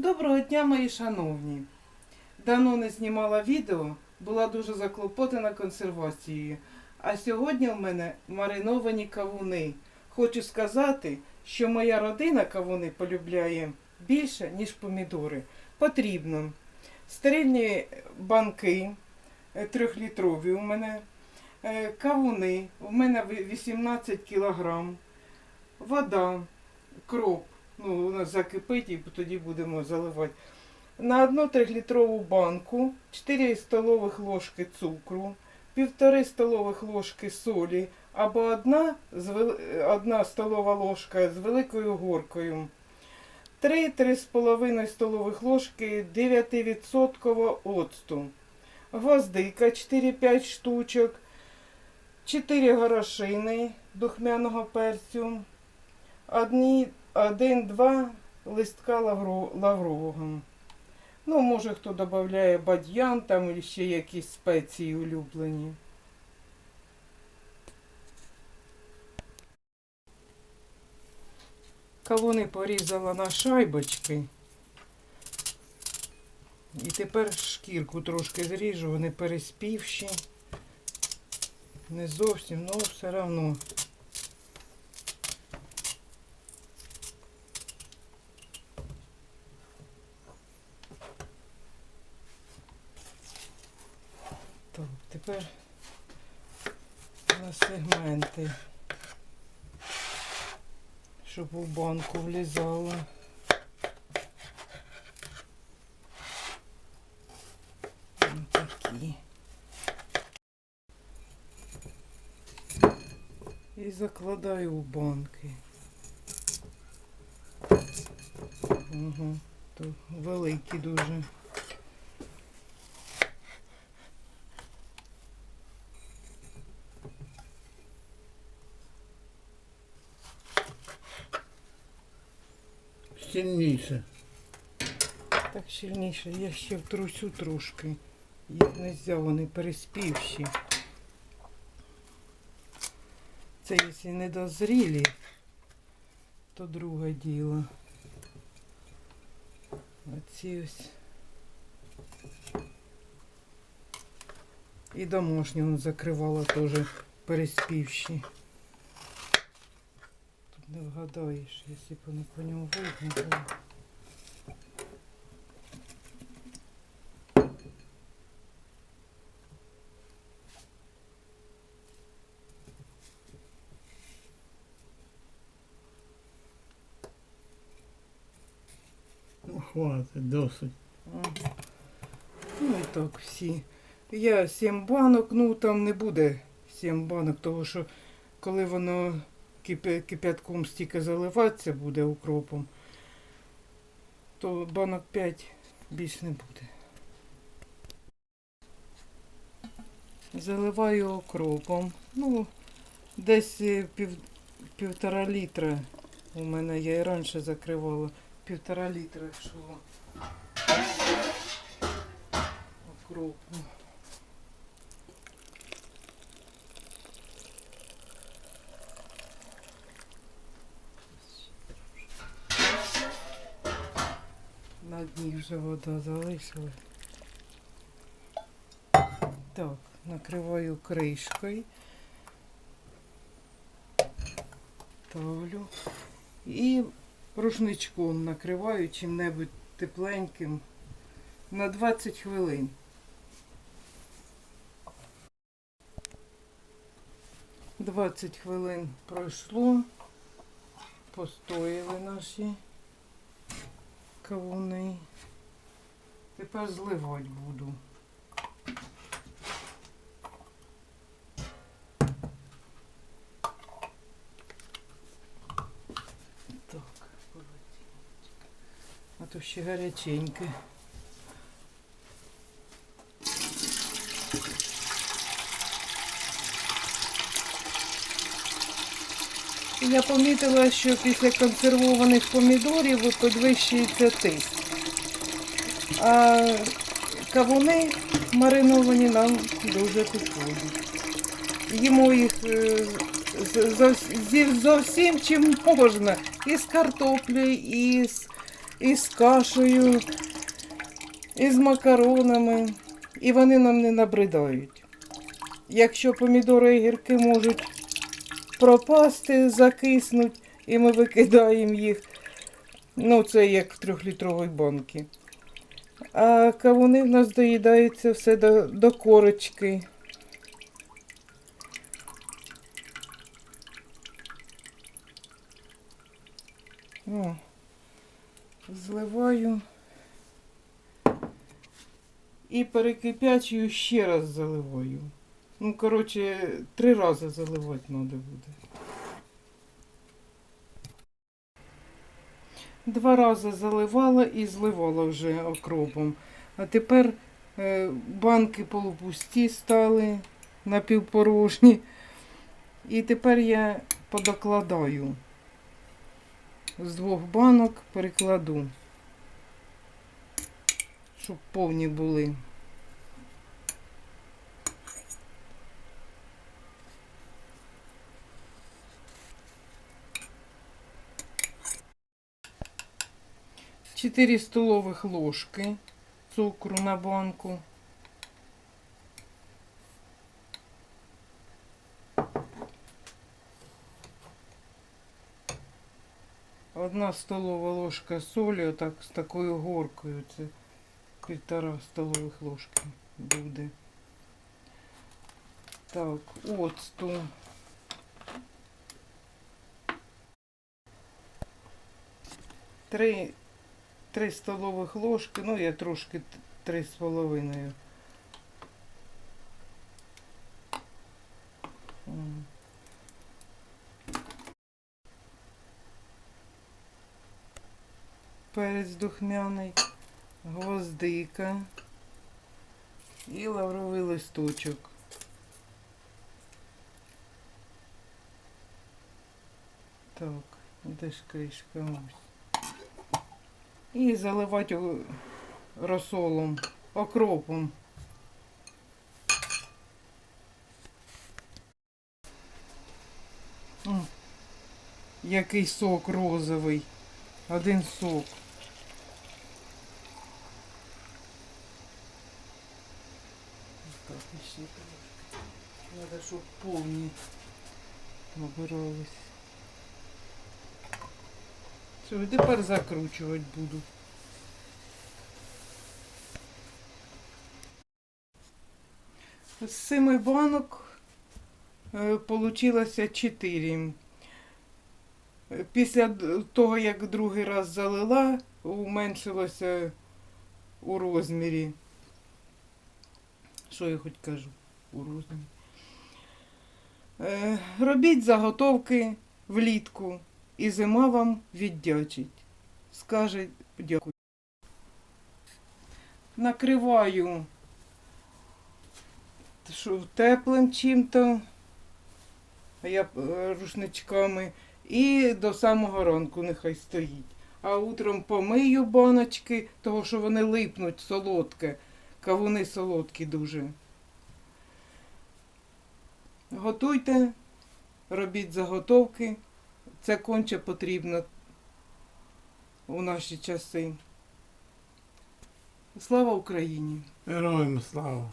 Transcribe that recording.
Доброго дня, мої шановні. Давно не знімала відео, була дуже заклопотана консервацією. А сьогодні в мене мариновані кавуни. Хочу сказати, що моя родина кавуни полюбляє більше, ніж помідори. Потрібно стерильні банки е, трьохлітрові у мене, е, кавуни, у мене 18 кілограм, вода, кроп. Ну, у закипить і тоді будемо заливати. На одну трьохлітрову банку 4 столових ложки цукру, півтори столових ложки солі або одна, з вели- одна столова ложка з великою горкою. 3-3,5 столових ложки 9% оцту. Гвоздика 4-5 штучок, 4 горошини духмяного перцю, один-два листка лавро, лаврового. Ну, може, хто додає бадьян там і ще якісь спеції улюблені. Кавуни порізала на шайбочки. І тепер шкірку трошки зріжу, вони переспівші. Не зовсім, але все одно. Так, тепер на сегменти, щоб у банку влізало. Такі. І закладаю у банки. Угу. То великі дуже. Сильніше. Так сильніше, я ще втрусю трошки. Їх не взяв, вони переспівші. Це якщо не дозрілі, то друге діло. Оці ось. І домашню он закривала теж переспівші. Не вгадаєш, якщо б воно по ньому видно було. Ну, хватить, досить. Ну і так всі. Я сім банок, ну там не буде сім банок, тому що коли воно кипятком стільки заливатися буде укропом, то банок 5 більш не буде. Заливаю окропом. Ну, десь е, пів, півтора літра. У мене я і раніше закривала. Півтора літра йшло. Окропу. Дні вже вода залишилась. Так, накриваю кришкою. Ставлю. І рушничком накриваю чим-небудь тепленьким на 20 хвилин. Двадцять хвилин пройшло. Постояли наші кавуни. Тепер зливати буду. Так, полотенце. А то ще гаряченьке. Я помітила, що після консервованих помідорів підвищується тиск. А кавуни мариновані нам дуже підходять. Їмо їх е, зовсім чим можна. І з картоплею, і з і з кашею, і з макаронами, і вони нам не набридають. Якщо помідори і гірки можуть пропасти, закиснуть, і ми викидаємо їх, ну це як в трьохлітровій банки. А кавуни в нас доїдаються все до, до корочки. О, зливаю і перекипячую ще раз заливаю. Ну, коротше, три рази заливати треба буде. Два рази заливала і зливала вже окропом. А тепер е, банки полупусті стали напівпорожні. І тепер я подокладаю. З двох банок перекладу, щоб повні були. Чотири столових ложки цукру на банку. Одна столова ложка солі, отак з такою горкою. Це півтора столових ложки буде. Так, оцту. Три, три столових ложки, ну я трошки т- три з половиною. М. перець духмяний, гвоздика і лавровий листочок. Так, де ж кришка ось. І заливати о- розсолом, окропом. М, Який сок розовий. Один сок. Так, ще. Треба, щоб повні набирались. Все, тепер закручувати буду. З семи банок е, получилося 4. Після того, як другий раз залила, уменшилося у розмірі. Що я хоч кажу у розмірі? Е, робіть заготовки влітку, і зима вам віддячить. Скаже дякую. Накриваю теплим чим-то, я е, рушничками. І до самого ранку нехай стоїть. А утром помию баночки, того що вони липнуть солодке. Кавуни солодкі дуже. Готуйте, робіть заготовки. Це конче потрібно у наші часи. Слава Україні! Героям слава.